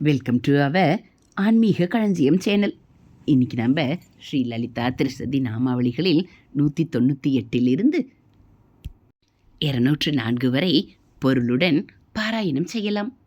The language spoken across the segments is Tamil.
வெல்கம் டு அவர் ஆன்மீக களஞ்சியம் சேனல் இன்றைக்கி நம்ம ஸ்ரீ லலிதா திருசதி நாமாவளிகளில் நூற்றி தொண்ணூற்றி எட்டிலிருந்து இருநூற்று நான்கு வரை பொருளுடன் பாராயணம் செய்யலாம்.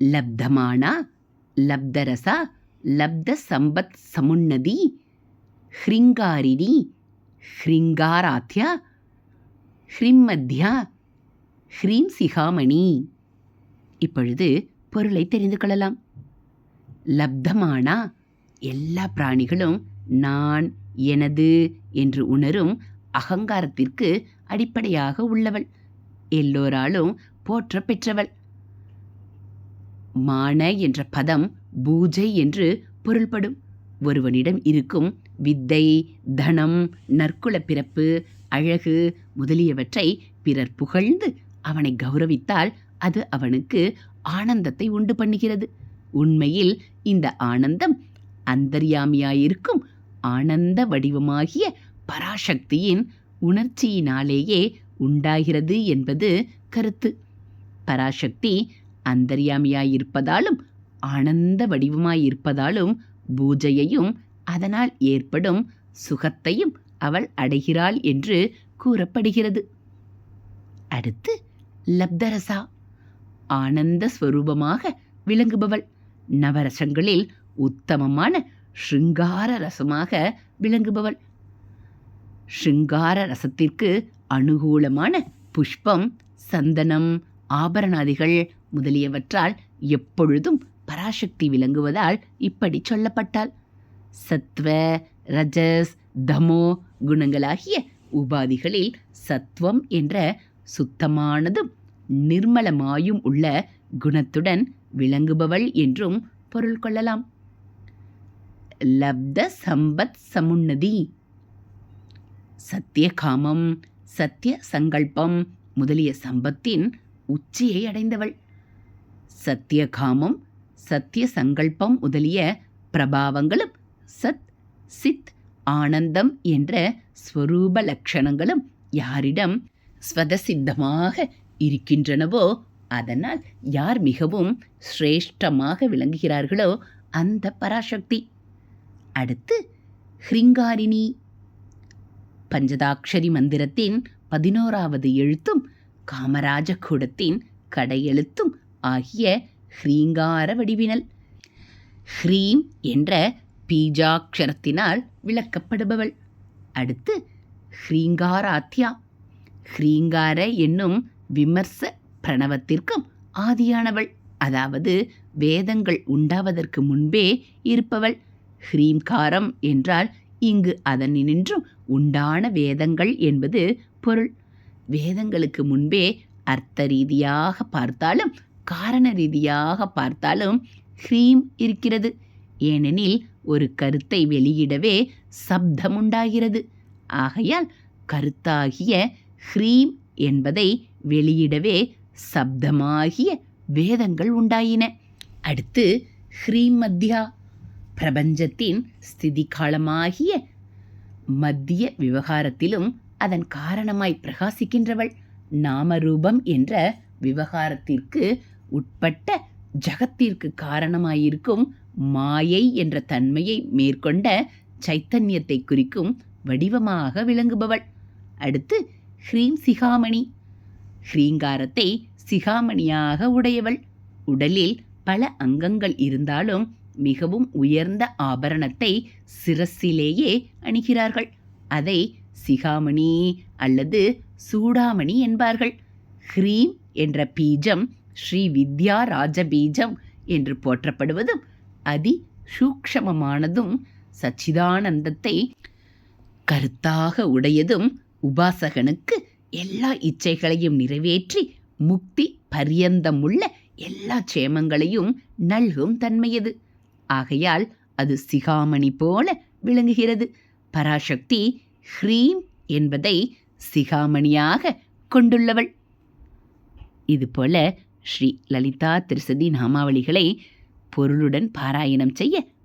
லப்தமானா லப்தரசா லப்த சம்பத் சமுன்னதி ஹ்ரிங்காரிணி ஹ்ரிங்காராத்யா ஹ்ரிம்மத்யா ஹ்ரீம் சிகாமணி இப்பொழுது பொருளை தெரிந்து கொள்ளலாம். லப்தமானா எல்லா பிராணிகளும் நான் எனது என்று உணரும் அகங்காரத்திற்கு அடிப்படையாக உள்ளவள். எல்லோராலும் போற்ற பெற்றவள். மான என்ற பதம் பூஜை என்று பொருள்படும். ஒருவனிடம் இருக்கும் வித்தை தனம் நற்குல பிறப்பு அழகு முதலியவற்றை பிறர் புகழ்ந்து அவனை கௌரவித்தால் அது அவனுக்கு ஆனந்தத்தை உண்டு பண்ணுகிறது. உண்மையில் இந்த ஆனந்தம் அந்தர்யாமியாயிருக்கும் ஆனந்த வடிவமாகிய பராசக்தியின் உணர்ச்சியினாலேயே உண்டாகிறது என்பது கருத்து. பராசக்தி அந்தர்யாமியாயிருப்பதாலும் ஆனந்த வடிவமாயிருப்பதாலும் பூஜையையும் அதனால் ஏற்படும் சுகத்தையும் அவள் அடைகிறாள் என்று கூறப்படுகிறது. அடுத்து லப்தரசா. ஆனந்த ஸ்வரூபமாக விளங்குபவள். நவரசங்களில் உத்தமமான ஷிங்கார ரசமாக விளங்குபவள். ஷிங்கார ரசத்திற்கு அனுகூலமான புஷ்பம் சந்தனம் ஆபரணாதிகள் முதலியவற்றால் எப்பொழுதும் பராசக்தி விளங்குவதால் இப்படி சொல்லப்பட்டாள். சத்வ ரஜஸ் தமோ குணங்களாகிய உபாதிகளில் சத்வம் என்ற சுத்தமானதும் நிர்மலமாயும் உள்ள குணத்துடன் விளங்குபவள் என்றும் பொருள் கொள்ளலாம். லப்த சம்பத் சமுன்னதி. சத்தியகாமம் சத்திய சங்கல்பம் முதலிய சம்பத்தின் உச்சியை அடைந்தவள். சத்தியகாமம் சத்திய சங்கல்பம் முதலிய பிரபாவங்களும் சத் சித் ஆனந்தம் என்ற ஸ்வரூப லட்சணங்களும் யாரிடம் ஸ்வதசித்தமாக இருக்கின்றனவோ அதனால் யார் மிகவும் சிரேஷ்டமாக விளங்குகிறார்களோ அந்த பராசக்தி. அடுத்து ஹ்ரிங்காரிணி. பஞ்சதாக்ஷரி மந்திரத்தின் பதினோராவது எழுத்தும் காமராஜ கூடத்தின் கடையெழுத்தும் ஆகிய ஹ்ரீங்கார வடிவினல். ஹ்ரீம் என்ற பீஜாட்சரத்தினால் விளக்கப்படுபவள். அடுத்து ஹ்ரீங்காராத்யா. ஹ்ரீங்கார என்னும் விமர்ச பிரணவத்திற்கும் ஆதியானவள். அதாவது வேதங்கள் உண்டாவதற்கு முன்பே இருப்பவள். ஹ்ரீம்காரம் என்றால் இங்கு அதனினின்றும் உண்டான வேதங்கள் என்பது பொருள். வேதங்களுக்கு முன்பே அர்த்த ரீதியாக பார்த்தாலும் காரண ரீதியாக பார்த்தாலும் ஹ்ரீம் இருக்கிறது. ஏனெனில் ஒரு கருத்தை வெளியிடவே சப்தம் உண்டாகிறது. ஆகையால் கருத்தாகிய ஹ்ரீம் என்பதை வெளியிடவே சப்தமாகிய வேதங்கள் உண்டாயின. அடுத்து ஹ்ரீமத்யா பிரபஞ்சத்தின் ஸ்திதி காலமாகிய மத்திய விவகாரத்திலும் அதன் காரணமாய் பிரகாசிக்கின்றவள். நாமரூபம் என்ற விவகாரத்திற்கு உட்பட்ட ஜகத்திற்கு காரணமாயிருக்கும் மாயை என்ற தன்மையை மேற்கொண்ட சைத்தன்யத்தை குறிக்கும் வடிவமாக விளங்குபவள். அடுத்து ஹ்ரீம் சிகாமணி. ஹ்ரீங்காரத்தை சிகாமணியாக உடையவள். உடலில் பல அங்கங்கள் இருந்தாலும் மிகவும் உயர்ந்த ஆபரணத்தை சிரசிலேயே அணிகிறார்கள். அதை சிகாமணி அல்லது சூடாமணி என்பார்கள். ஹ்ரீம் என்ற பீஜம் ஸ்ரீ வித்யா ராஜபீஜம் என்று போற்றப்படுவதும் அதி சூக்ஷமமானதும் சச்சிதானந்தத்தை கருத்தாக உடையதும் உபாசகனுக்கு எல்லா இச்சைகளையும் நிறைவேற்றி முக்தி பரியந்தமுள்ள எல்லா சேமங்களையும் நல்கும் தன்மையது ஆகையால் அது சிகாமணி போல விளங்குகிறது. பராசக்தி ஹ்ரீம் என்பதை சிகாமணியாக கொண்டுள்ளவள். இதுபோல ஸ்ரீ லலிதா திருசதி நாமாவளிகளை பொருளுடன் பாராயணம் செய்ய